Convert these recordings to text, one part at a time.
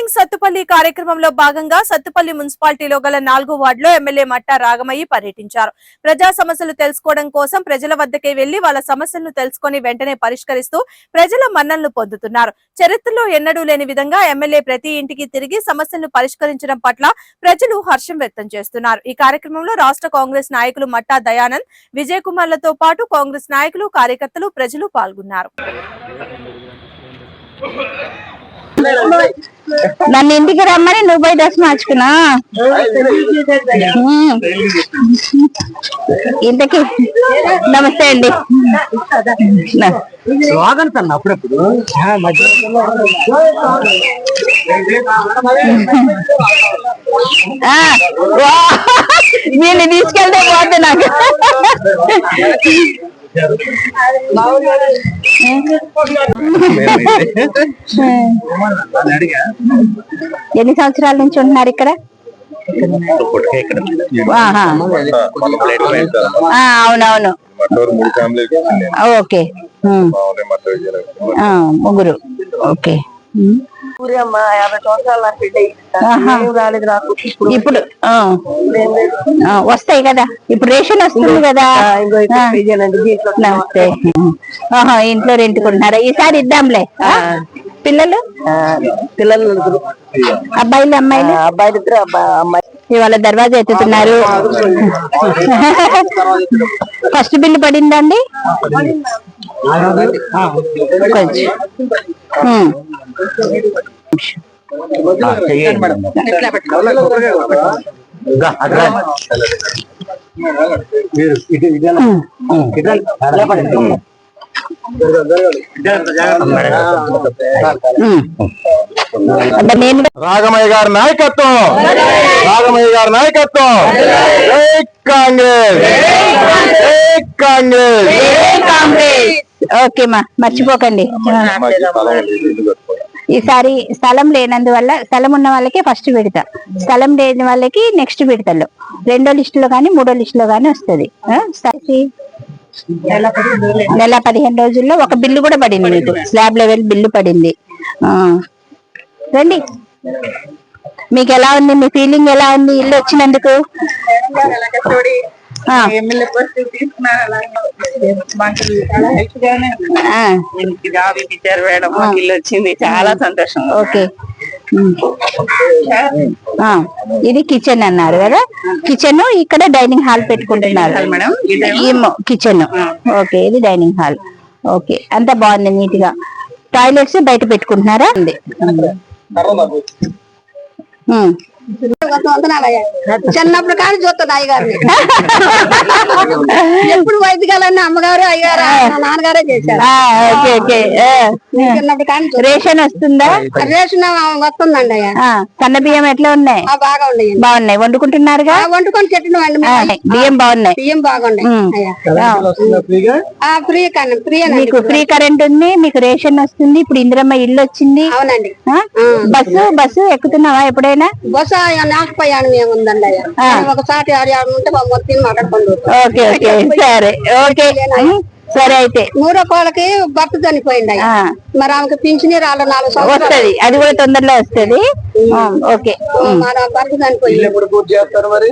Morning Sathupalli కార్యక్రమంలో భాగంగా సత్తుపల్లి మున్సిపాలిటీలో గల నాలుగో వార్డులో ఎమ్మెల్యే మట్టా రాగమయ్యి పర్యటించారు. ప్రజా సమస్యలు తెలుసుకోవడం కోసం ప్రజల వద్దకే వెళ్ళి వాళ్ళ సమస్యలను తెలుసుకొని వెంటనే పరిష్కరిస్తూ ప్రజల మన్ననలు పొందుతున్నారు. చరిత్రలో ఎన్నడూ లేని విధంగా ఎమ్మెల్యే ప్రతి ఇంటికి తిరిగి సమస్యలను పరిష్కరించడం పట్ల ప్రజలు హర్షం వ్యక్తం చేస్తున్నారు. ఈ కార్యక్రమంలో రాష్ట్ర కాంగ్రెస్ నాయకులు మట్టా దయానంద్ విజయ్ కుమార్లతో పాటు కాంగ్రెస్ నాయకులు కార్యకర్తలు ప్రజలు పాల్గొన్నారు. నన్ను ఇంటికి రమ్మని నువ్వు పోయి డ్రెస్ మార్చుకున్నా. ఇంతకి నమస్తే అండి. అన్న అప్పుడప్పుడు! వీళ్ళు తీసుకెళ్తే పోతే నాకు. ఎన్ని సంవత్సరాల నుంచి ఉంటున్నారు ఇక్కడ? అవునవును. ఓకే. ముగ్గురు. ఓకే. సూర్యమ్మ యాభై సంవత్సరాలు. రాలేదు నాకు ఇప్పుడు. ఇప్పుడు ఆ, ఆ, వస్తాయి కదా. ఇప్పుడు రేషన్ వస్తుంది కదా. ఇంకో ఇక్కడ ఆ. పెయ్యాలండి దీంట్లో నమస్తే. ఆహా, ఇంట్లో రెంట్కుంటున్నారా? ఈసారి ఇద్దాంలే. ఆ? పిల్లలు? ఆ, పిల్లలు నలుగురు. అబ్బాయిలు అమ్మాయిలు? అబ్బాయి అమ్మాయి. ఇవాళ దర్వాజా ఎత్తుతున్నారు. ఫస్ట్ బిల్లు పడిందండి? కొంచెం. ఉమ్. ఉమ్. గారి నాయకత్వం రాఘమయ్య గారి నాయకత్వం కాంగ్రెస్ కాంగ్రెస్ కాంగ్రెస్ ఓకే మా మర్చిపోకండి. ఈసారి స్థలం లేనందువల్ల స్థలం ఉన్న వాళ్ళకి ఫస్ట్ విడత స్థలం లేని వాళ్ళకి నెక్స్ట్ విడతలో రెండో లిస్టులో కానీ మూడో లిస్టులో కానీ వస్తుంది. నెల పదిహేను రోజుల్లో ఒక బిల్లు కూడా పడింది మీకు. స్లాబ్ లెవెల్ బిల్లు పడింది. ఆ. రండి. మీకు ఎలా ఉంది? మీ ఫీలింగ్ ఎలా ఉంది? ఇల్లు వచ్చినందుకు. ఎమ్మెల్యే పోస్ట్ తీసుకున్నారు జాబ్ ఇప్పించారు మేడం. మాకు ఇల్లు వచ్చింది. చాలా సంతోషం ఓకే. ఇది కిచెన్ అన్నారు కదా? కిచెన్ ఇక్కడ డైనింగ్ హాల్ పెట్టుకుంటున్నారు. మేడం. కిచెన్. ఓకే ఇది డైనింగ్ హాల్. ఓకే అంతా బాగుంది నీట్గా టాయిలెట్స్ బయట పెట్టుకుంటున్నారా. చిన్నప్పుడు కానీ చూస్తుంది అయ్యగారిని. ఎప్పుడు వైద్యకాలన్నీ అమ్మగారు అయ్యగారు నాన్నగారే చేశారు. ఆ, ఓకే ఓకే ఆ, చిన్నప్పుడు కానీ చూస్తుంది. రేషన్ వస్తుందా? రేషన్ వస్తుందండి అయ్యా సన్న బియ్యం ఎట్లా ఉన్నాయి? ఆ, బాగా ఉండయండి బాగున్నాయి. వండుకుంటున్నారుగా? ఆ, వండుకొని తిట్టినవండి ఆ, బియ్యం బాగున్నాయి. బియ్యం ఆ ఫ్రీ కానీ ఫ్రీ మీకు ఫ్రీ కరెంట్ ఉంది మీకు రేషన్ వస్తుంది. ఇప్పుడు ఇందిరమ్మ ఇల్లు వచ్చింది. అవునండి? బస్సు బస్సు ఎక్కుతున్నావా ఎప్పుడైనా? అయ్యా? ఆ. ఒకసారి ఆడి ఆడ ఉంటే మా మొత్తం మాట్లాడుకుంటూ ఓకే ఓకే సరే ఓకే. ఉమ్, సరే అయితే. మూడో కోళ్ళకి భర్త చనిపోయింది అయ్యా. మరి ఆమెకి పింఛని రాళ్ళు నాలుగు సంవత్సరాలు. వస్తది అది కూడా తొందరలో వస్తది. ఓకే. మన భర్త చనిపోయింది. ఎప్పుడు పూర్తి చేస్తారు మరి?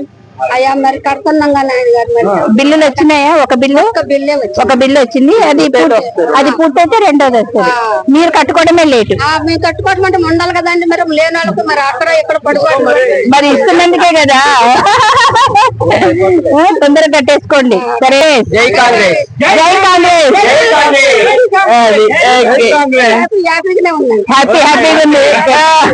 అయ్యా మరి కడుతున్నాం కానీ ఆయన గారు మరి. బిల్లులు వచ్చినాయా? ఒక బిల్లు? ఒక్క బిల్లే వచ్చింది. ఒక బిల్లు వచ్చింది. అది పూర్తి- అది పూర్తయితే రెండోది వస్తుంది. మీరు కట్టుకోవడమే లేటు. ఆ, మేము కట్టుకోవటం అంటే ఉండాలి కదండి మరి. లేని వాళ్ళకి మరి అక్కడ ఇక్కడ పడుకోవాలి మరి ఇస్తున్నందుకే కదా. ఆ, తొందరగా కట్టేసుకోండి. సరే. జై కాంగ్రెస్. జై కాంగ్రెస్. హ్యాపీ హ్యాపీగా ఉంది. ఆ.